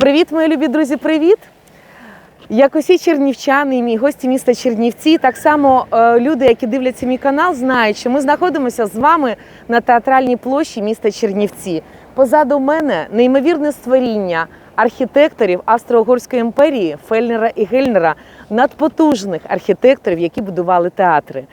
Привіт, мої любі друзі, привіт! Як усі чернівчани і мій гості міста Чернівці, так само е, люди, які дивляться мій канал, знають, що ми знаходимося з вами на театральній площі міста Чернівці. Позаду мене неймовірне створіння архітекторів Австро-Угорської імперії Фельнера і Гельнера, надпотужних архітекторів, які будували театри.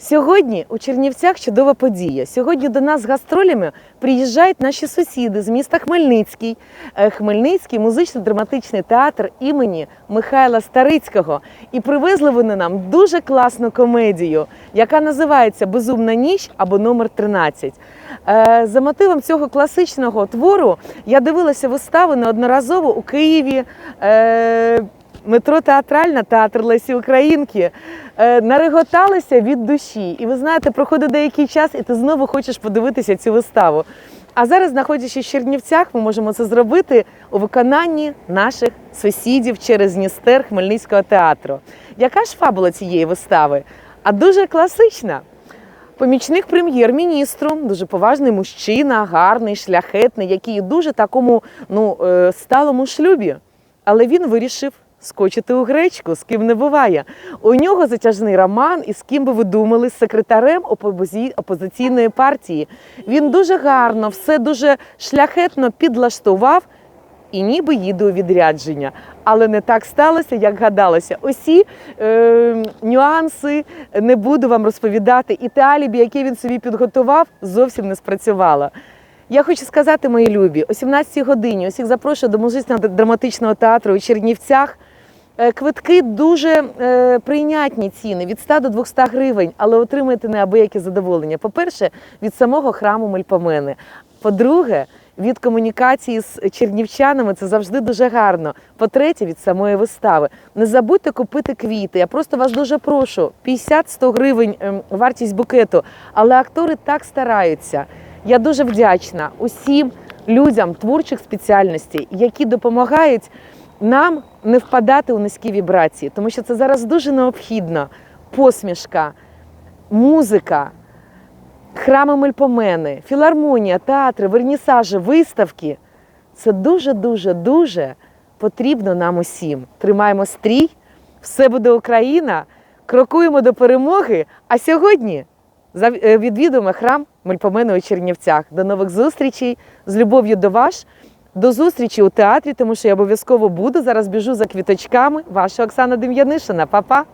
Сьогодні у Чернівцях чудова подія. Сьогодні до нас з гастролями приїжджають наші сусіди з міста Хмельницький. Е, Хмельницький музично-драматичний театр імені Михайла Старицького. І привезли вони нам дуже класну комедію, яка називається Безумна ніч або номер 13. Е, За мотивом цього класичного твору я дивилася вистави неодноразово у Києві. Метро театральна, театр Лесі Українки е, нареготалися від душі. І ви знаєте, проходить деякий час, і ти знову хочеш подивитися цю виставу. А зараз, знаходячись в Чернівцях, ми можемо це зробити у виконанні наших сусідів через Дністер Хмельницького театру. Яка ж фабула цієї вистави? А дуже класична. Помічник прем'єр-міністру, дуже поважний мужчина, гарний, шляхетний, який дуже такому ну, е, сталому шлюбі. Але він вирішив скочити у гречку, з ким не буває. У нього затяжний роман, і з ким би ви думали, з секретарем опозиційної партії. Він дуже гарно, все дуже шляхетно підлаштував і ніби їде у відрядження. Але не так сталося, як гадалося. Усі е, нюанси не буду вам розповідати. І те алібі, яке він собі підготував, зовсім не спрацювало. Я хочу сказати, мої любі, о 17 годині усіх запрошую до музично-драматичного театру у Чернівцях. Е, Квитки дуже е, прийнятні ціни від 100 до 200 гривень, але отримаєте неабияке задоволення. По-перше, від самого храму Мельпомени. По-друге, від комунікації з чернівчанами це завжди дуже гарно. По-третє, від самої вистави. Не забудьте купити квіти. Я просто вас дуже прошу. 50-100 гривень ем, вартість букету. Але актори так стараються. Я дуже вдячна усім людям творчих спеціальностей, які допомагають нам не впадати у низькі вібрації, тому що це зараз дуже необхідно. Посмішка, музика, храми Мельпомени, філармонія, театри, вернісажі, виставки. Це дуже, дуже, дуже потрібно нам усім. Тримаємо стрій, все буде Україна, крокуємо до перемоги. А сьогодні е, відвідуємо храм Мельпомени у Чернівцях. До нових зустрічей з любов'ю до вас. До зустрічі у театрі, тому що я обов'язково буду. Зараз біжу за квіточками. Ваша Оксана Дем'янишина. Па-па!